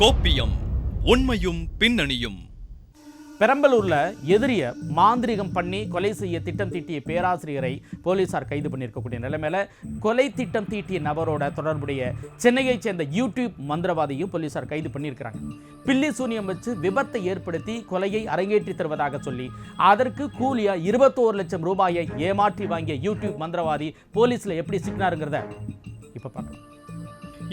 கோப்பியம் உண்மையும் பின்னணியும். பெரம்பலூர்ல எதிரிய மாந்திரிகம் பண்ணி கொலை செய்ய திட்டம் தீட்டிய பேராசிரியரை போலீசார் கைது பண்ணியிருக்கக்கூடிய நிலைமையில கொலை திட்டம் தீட்டிய நபரோட தொடர்புடைய சென்னையைச் சேர்ந்த யூடியூப் மந்திரவாதியும் போலீசார் கைது பண்ணியிருக்கிறாங்க. பில்லி சூனியம் வச்சு விபத்தை ஏற்படுத்தி கொலையை அரங்கேற்றி தருவதாக சொல்லி அதற்கு கூலியா இருபத்தோரு லட்சம் ரூபாயை ஏமாற்றி வாங்கிய யூடியூப் மந்திரவாதி போலீஸ்ல எப்படி சிக்கினாருங்கிறத இப்ப பார்க்கலாம்.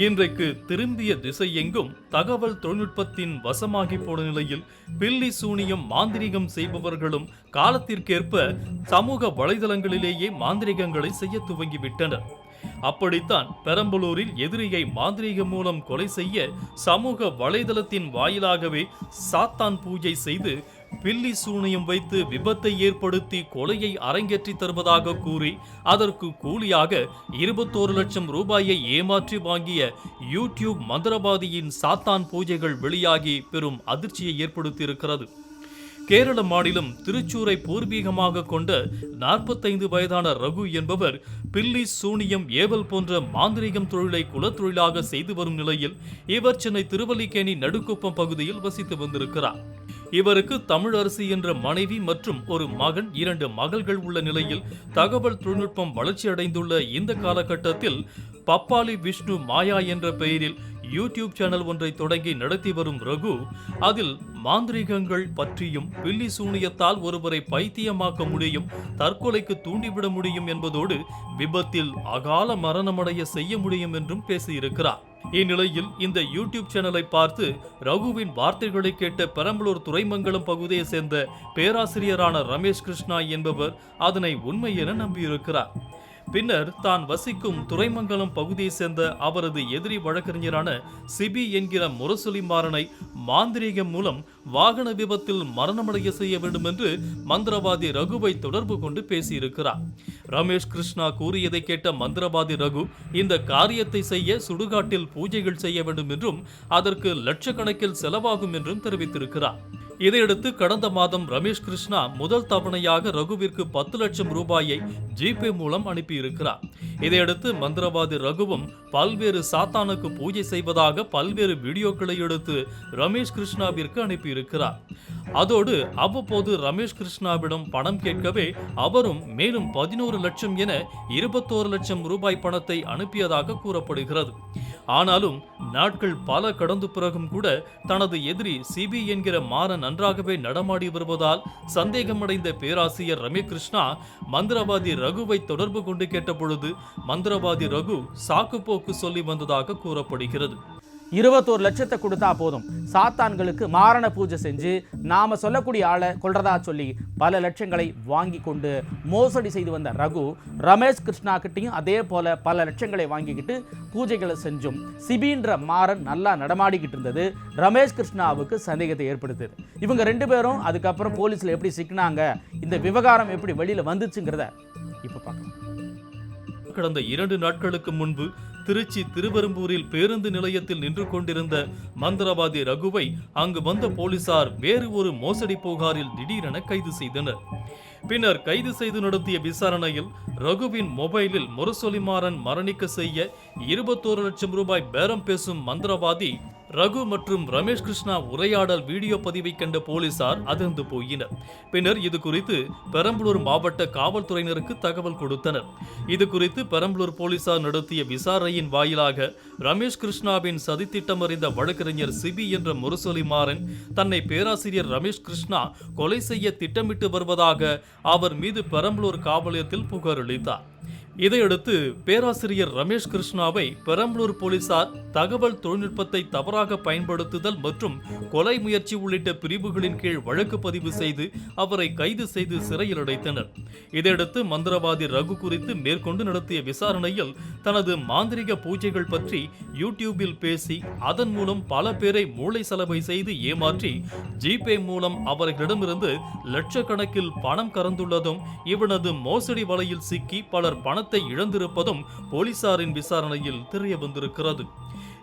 இன்றைக்கு திரும்பிய திசை எங்கும் தகவல் தொழில்நுட்பத்தின் வசமாகி போன நிலையில் பில்லி சூனியம் மாந்திரீகம் செய்பவர்களும் காலத்திற்கேற்ப சமூக வலைதளங்களிலேயே மாந்திரிகங்களை செய்ய துவங்கிவிட்டனர். அப்படித்தான் பெரம்பலூரில் எதிரியை மாந்திரீகம் மூலம் கொலை செய்ய சமூக வலைதளத்தின் வாயிலாகவே சாத்தான் பூஜை செய்து பில்லி சூனியம் வைத்து விபத்தை ஏற்படுத்தி கொலையை அரங்கேற்றி தருவதாக கூறி அதற்கு கூலியாக இருபத்தோரு லட்சம் ரூபாயை ஏமாற்றி வாங்கிய யூடியூப் மந்திரவாதியின் சாத்தான் பூஜைகள் வெளியாகி பெரும் அதிர்ச்சியை ஏற்படுத்தியிருக்கிறது. கேரள மாநிலம் திருச்சூரை பூர்வீகமாக கொண்ட நாற்பத்தைந்து வயதான ரகு என்பவர் பில்லி சூனியம் ஏவல் போன்ற மாந்திரீகம் தொழிலை குலத்தொழிலாக செய்து வரும் நிலையில் இவர் சென்னை திருவல்லிக்கேணி நடுக்குப்பம் பகுதியில் வசித்து வந்திருக்கிறார். இவருக்கு தமிழரசி என்ற மனைவி மற்றும் ஒரு மகன் இரண்டு மகள்கள் உள்ள நிலையில் தகவல் தொழில்நுட்பம் வளர்ச்சியடைந்துள்ள இந்த காலகட்டத்தில் பப்பாளி விஷ்ணு மாயா என்ற பெயரில் யூடியூப் சேனல் ஒன்றை தொடங்கி நடத்தி வரும் ரகு அதில் மாந்திரீகங்கள் பற்றியும் பில்லி சூனியத்தால் ஒருவரை பைத்தியமாக்க முடியும் தற்கொலைக்கு தூண்டிவிட முடியும் என்பதோடு விபத்தில் அகால மரணமடைய செய்ய முடியும் என்றும் பேசியிருக்கிறார். இந்நிலையில் இந்த யூடியூப் சேனலை பார்த்து ரகுவின் வார்த்தைகளை கேட்ட பெரம்பலூர் துறைமங்கலம் பகுதியை சேர்ந்த பேராசிரியரான ரமேஷ் கிருஷ்ணா என்பவர் அதனை உண்மை என நம்பியிருக்கிறார். பின்னர் தான் வசிக்கும் துறைமங்கலம் பகுதியை சேர்ந்த அவரது எதிரி வழக்கறிஞரான சிபி என்கிற முரசொலி மாறனை மாந்திரீகம் மூலம் வாகன விபத்தில் மரணமடைய செய்ய வேண்டும் என்று மந்திரவாதி ரகுவை தொடர்பு கொண்டு பேசியிருக்கிறார். ரமேஷ் கிருஷ்ணா கூறியதை கேட்ட மந்திரவாதி ரகு இந்த காரியத்தை செய்ய சுடுகாட்டில் பூஜைகள் செய்ய வேண்டும் என்றும் அதற்கு லட்சக்கணக்கில் செலவாகும் என்றும் தெரிவித்திருக்கிறார். இதையடுத்து கடந்த மாதம் ரமேஷ் கிருஷ்ணா முதல் தவணையாக ரகுவிற்கு பத்து லட்சம் ரூபாயை ஜிபே மூலம் அனுப்பியிருக்கிறார். இதையடுத்து மந்திரவாதி ரகுவும் பல்வேறு சாத்தானுக்கு பூஜை செய்வதாக பல்வேறு வீடியோக்களை எடுத்து ரமேஷ் கிருஷ்ணாவிற்கு அனுப்பியிருக்கிறார். அதோடு அவ்வப்போது ரமேஷ் கிருஷ்ணாவிடம் பணம் கேட்கவே அவரும் மேலும் பதினோரு லட்சம் என இருபத்தோரு லட்சம் ரூபாய் பணத்தை அனுப்பியதாக கூறப்படுகிறது. ஆனாலும் நாட்கள் பல கடந்து பிறகும் கூட தனது எதிரி சிபி என்கிற மாறன் நன்றாகவே நடமாடி வருவதால் சந்தேகமடைந்த பேராசிரியர் ரமேஷ் கிருஷ்ணா மந்திரவாதி ரகுவை தொடர்பு கொண்டு கேட்டபொழுது மந்திரவாதி ரகு சாக்குப்போக்கு சொல்லி வந்ததாக கூறப்படுகிறது. இருபத்தோரு லட்சத்தை கொடுத்தா போதும். சாத்தான்களுக்கு மாரண பூஜை செஞ்சு நாம சொல்லக்கூடிய ஆளை கொல்றதா சொல்லி பல லட்சங்களை வாங்கி கொண்டு மோசடி செய்து வந்த ரகு ரமேஷ் கிருஷ்ணா கிட்டையும் அதே போல பல லட்சங்களை வாங்கிக்கிட்டு பூஜைகளை செஞ்சும். சிபின்ற மாறன் நல்லா நடமாடிக்கிட்டு இருந்தது. ரமேஷ் கிருஷ்ணாவுக்கு சந்தேகத்தை ஏற்படுத்துது. இவங்க ரெண்டு பேரும் அதுக்கப்புறம் போலீஸ்ல எப்படி சிக்கினாங்க இந்த விவகாரம் எப்படி வெளியில வந்துச்சுங்கிறத இப்போ பார்க்கலாம். கடந்த இரண்டு நாட்களுக்கு முன்பு திருச்சி திருவெரும்பூரில் பேருந்து நிலையத்தில் நின்று கொண்டிருந்த மந்திரவாதி ரகுவை அங்கு வந்த போலீசார் வேறு ஒரு மோசடி புகாரில் திடீரென கைது செய்தனர். பின்னர் கைது செய்து நடத்திய விசாரணையில் ரகுவின் மொபைலில் முரசொலிமாறன் மரணிக்க செய்ய இருபத்தோரு லட்சம் ரூபாய் பேரம் பேசும் மந்திரவாதி ரகு மற்றும் ரமேஷ் கிருஷ்ணா உரையாடல் வீடியோ பதிவை கண்ட போலீசார் அதிர்ந்து போயினர். பின்னர் இது குறித்து பெரம்பலூர் மாவட்ட காவல்துறையினருக்கு தகவல் கொடுத்தனர். இது குறித்து பெரம்பலூர் போலீசார் நடத்திய விசாரணையின் வாயிலாக ரமேஷ் கிருஷ்ணாவின் சதித்திட்டம் அறிந்த வழக்கறிஞர் சிபி என்ற முரசொலி மாறன் தன்னை பேராசிரியர் ரமேஷ் கிருஷ்ணா கொலை செய்ய திட்டமிட்டு வருவதாக அவர் மீது பெரம்பலூர் காவலயத்தில் புகாரளித்தார் இதையடுத்து பேராசிரியர் ரமேஷ் கிருஷ்ணாவை பெரம்பலூர் போலீசார் தகவல் தொழில்நுட்பத்தை தவறாக பயன்படுத்துதல் மற்றும் கொலை முயற்சி உள்ளிட்ட பிரிவுகளின் கீழ் வழக்கு பதிவு செய்து அவரை கைது செய்து சிறையில் அடைத்தனர். இதையடுத்து மந்திரவாதி ரகு குறித்து மேற்கொண்டு நடத்திய விசாரணையில் தனது மாந்திரிக பூஜைகள் பற்றி யூடியூபில் பேசி அதன் மூலம் பல பேரை மூளை செலவை செய்து ஏமாற்றி ஜிபே மூலம் அவர்களிடமிருந்து லட்சக்கணக்கில் பணம் கறந்துள்ளதும் இவனது மோசடி வலையில் சிக்கி பலர் பணத்தை இழந்திருப்பதும் போலீசாரின் விசாரணையில் தெரிய வந்திருக்கிறது.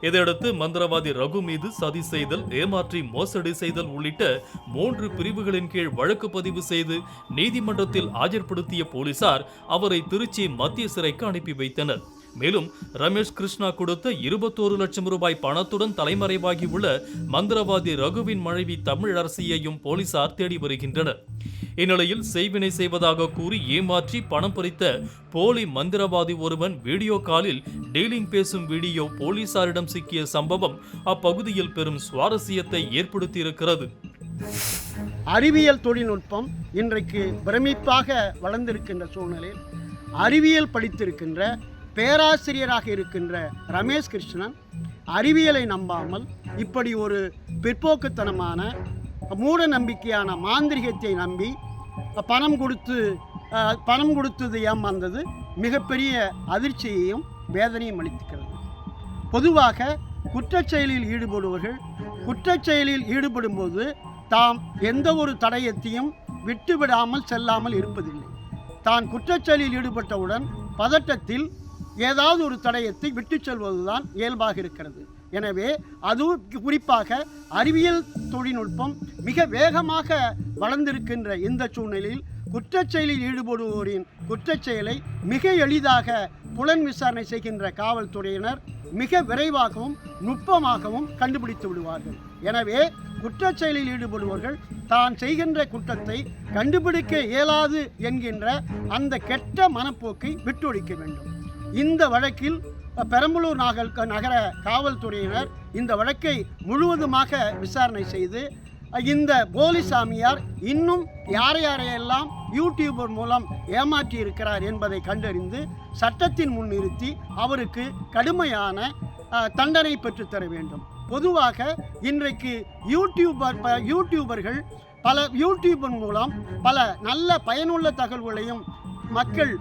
இதையடுத்து மந்திரவாதி ரகு மீது சதி செய்தல் ஏமாற்றி மோசடி செய்தல் உள்ளிட்ட மூன்று பிரிவுகளின் கீழ் வழக்கு பதிவு செய்து நீதிமன்றத்தில் ஆஜர்படுத்திய போலீசார் அவரை திருச்சி மத்திய சிறைக்கு அனுப்பி வைத்தனர். மேலும் ரமேஷ் கிருஷ்ணா கொடுத்த இருபத்தோரு லட்சம் ரூபாய் பணத்துடன் தலைமறைவாகியுள்ள மந்திரவாதி ரகுவின் மனைவி தமிழரசியையும் போலீசார் தேடி வருகின்றனர். இந்நிலையில் செய்வினை செய்வதாக கூறி ஏமாற்றி பணம் பறித்த போலி மந்திரவாதி ஒருவன் வீடியோ காலில் டீலிங் பேசும் வீடியோ போலீசாரிடம் சிக்கிய சம்பவம் அப்பகுதியில் பெரும் சுவாரஸ்யத்தை ஏற்படுத்தியிருக்கிறது. அறிவியல் தொழில்நுட்பம் இன்றைக்கு பிரமிப்பாக வளர்ந்திருக்கின்ற சூழ்நிலையில் அறிவியல் படித்திருக்கின்ற பேராசிரியராக இருக்கின்ற ரமேஷ் கிருஷ்ணன் அறிவியலை நம்பாமல் இப்படி ஒரு பிற்போக்குத்தனமான மூட நம்பிக்கையான மாந்திரிகத்தை நம்பி பணம் கொடுத்து பணம் கொடுத்தது ஏமாந்தது மிகப்பெரிய அதிர்ச்சியையும் வேதனையும் அளித்துக்கிறது. பொதுவாக குற்றச்செயலில் ஈடுபடுவர்கள் ஈடுபடுபவர்கள் ஈடுபடும்போது தாம் எந்த ஒரு தடயத்தையும் விட்டுவிடாமல் செல்லாமல் இருப்பதில்லை. தான் குற்றச்செயலில் ஈடுபட்டவுடன் பதட்டத்தில் ஏதாவது ஒரு தடயத்தை விட்டுச் செல்வதுதான் இயல்பாக இருக்கிறது. எனவே அதுவும் குறிப்பாக அறிவியல் தொழில்நுட்பம் மிக வேகமாக வளர்ந்திருக்கின்ற இந்த சூழ்நிலையில் குற்றச்செயலில் ஈடுபடுவோரின் குற்றச்செயலை மிக எளிதாக புலன் விசாரணை செய்கின்ற காவல்துறையினர் மிக விரைவாகவும் நுட்பமாகவும் கண்டுபிடித்து விடுவார்கள். எனவே குற்றச்செயலில் ஈடுபடுபவர்கள் தான் செய்கின்ற குற்றத்தை கண்டுபிடிக்க இயலாது என்கின்ற அந்த கெட்ட மனப்போக்கை விட்டொழிக்க வேண்டும். இந்த வழக்கில் பெரம்பலூர் நாகல் நகர காவல்துறையினர் இந்த வழக்கை முழுவதுமாக விசாரணை செய்து இந்த போலி சாமியார் இன்னும் யார் யாரையெல்லாம் யூடியூபர் மூலம் ஏமாற்றி இருக்கிறார் என்பதை கண்டறிந்து சட்டத்தின் முன் நிறுத்தி அவருக்கு கடுமையான தண்டனை பெற்றுத்தர வேண்டும். பொதுவாக இன்றைக்கு யூடியூபர் யூடியூபர்கள் பல யூடியூபர் மூலம் பல நல்ல பயனுள்ள தகவல்களையும் மக்கள்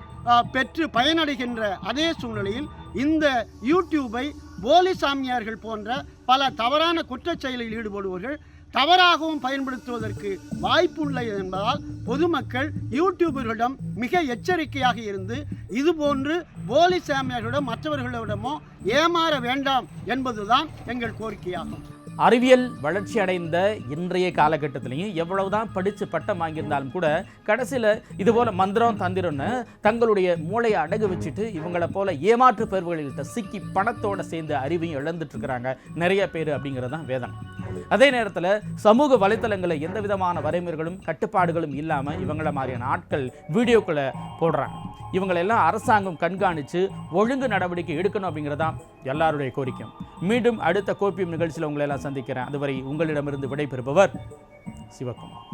பெற்று பயனடைகின்ற அதே சூழ்நிலையில் இந்த யூடியூபை போலி சாமியார்கள் போன்ற பல தவறான குற்றச் செயலில் ஈடுபடுவர்கள் தவறாகவும் பயன்படுத்துவதற்கு வாய்ப்புள்ளது என்பதால் பொதுமக்கள் யூடியூபர்களிடம் மிக எச்சரிக்கையாக இருந்து இதுபோன்று போலி சாமியார்களிடம் மற்றவர்களிடமோ ஏமாற வேண்டாம் என்பதுதான் எங்கள் கோரிக்கையாகும். அறிவியல் வளர்ச்சி அடைந்த இன்றைய காலகட்டத்திலையும் எவ்வளவுதான் படித்து பட்டம் வாங்கியிருந்தாலும் கூட கடைசியில் இது போல மந்திரம் தந்திரம்னு தங்களுடைய மூளையை அடகு வச்சுட்டு இவங்கள போல ஏமாற்று பெறுவர்கள்கிட்ட சிக்கி பணத்தோட சேர்ந்து அறிவையும் இழந்துட்டு இருக்கிறாங்க நிறைய பேர் அப்படிங்கிறது தான் வேதனை அதே நேரத்தில் சமூக வலைத்தளங்களில் எந்த விதமான வரைமுறைகளும் கட்டுப்பாடுகளும் இல்லாமல் இவங்கள மாதிரியான ஆட்கள் வீடியோக்களை போடுறாங்க. இவங்களெல்லாம் அரசாங்கம் கண்காணித்து ஒழுங்கு நடவடிக்கை எடுக்கணும் அப்படிங்கிறதான் எல்லாருடைய கோரிக்கையும். மீண்டும் அடுத்த கோப்பியம் நிகழ்ச்சியில் உங்களை எல்லாம் சந்திக்கிறேன். அதுவரை உங்களிடமிருந்து விடைபெறுபவர் சிவகுமார்.